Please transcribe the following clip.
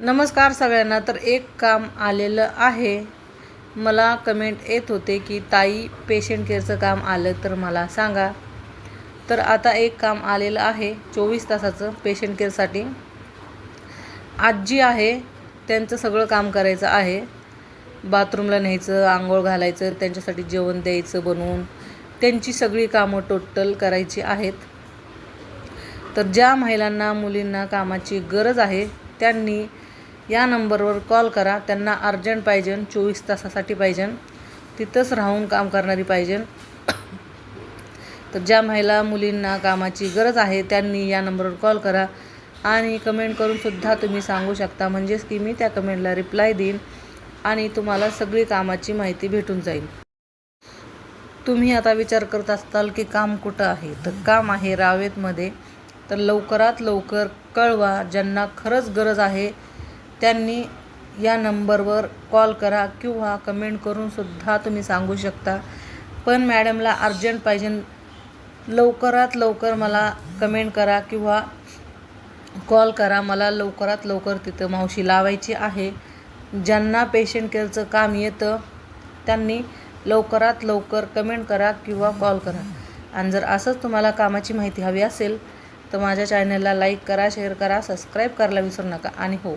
नमस्कार सगळ्यांना तर एक काम आलेलं आहे. मला कमेंट येत होते की ताई पेशंट केअरचं काम आलं तर मला सांगा. तर आता एक काम आलेलं आहे चोवीस तासाचं पेशंट केअरसाठी आजी आहे त्यांचं सगळं काम करायचं आहे. बाथरूमला न्यायचं आंघोळ घालायचं त्यांच्यासाठी जेवण द्यायचं बनवून. त्यांची सगळी कामं टोटल करायची आहेत. तर ज्या महिलांना मुलींना कामाची गरज आहे त्यांनी या नंबरवर कॉल करा. त्यांना अर्जंट पाहिजे चोवीस तासासाठी पाहिजे. तिथंच राहून काम करणारी पाहिजे. तर ज्या महिला मुलींना कामाची गरज आहे त्यांनी या नंबरवर कॉल करा. आणि कमेंट करूनसुद्धा तुम्ही सांगू शकता. म्हणजेच की मी त्या कमेंटला रिप्लाय देईन आणि तुम्हाला सगळी कामाची माहिती भेटून जाईल. तुम्ही आता विचार करत असताल की काम कुठं आहे? तर काम आहे रावेतमध्ये. तर लवकरात लवकर कळवा. ज्यांना खरंच गरज आहे त्यांनी या नंबरवर कॉल करा किंवा कमेंट करूनसुद्धा तुम्ही सांगू शकता. पण मॅडमला अर्जंट पाहिजे. लवकरात लवकर मला कमेंट करा किंवा कॉल करा. मला लवकरात लवकर तिथं मावशी लावायची आहे. ज्यांना पेशंट केअरचं काम येतं त्यांनी लवकरात लवकर कमेंट करा किंवा कॉल करा. आणि जर असंच तुम्हाला कामाची माहिती हवी असेल तर माझ्या चॅनलला लाईक करा शेअर करा सबस्क्राईब करायला विसरू नका. आणि हो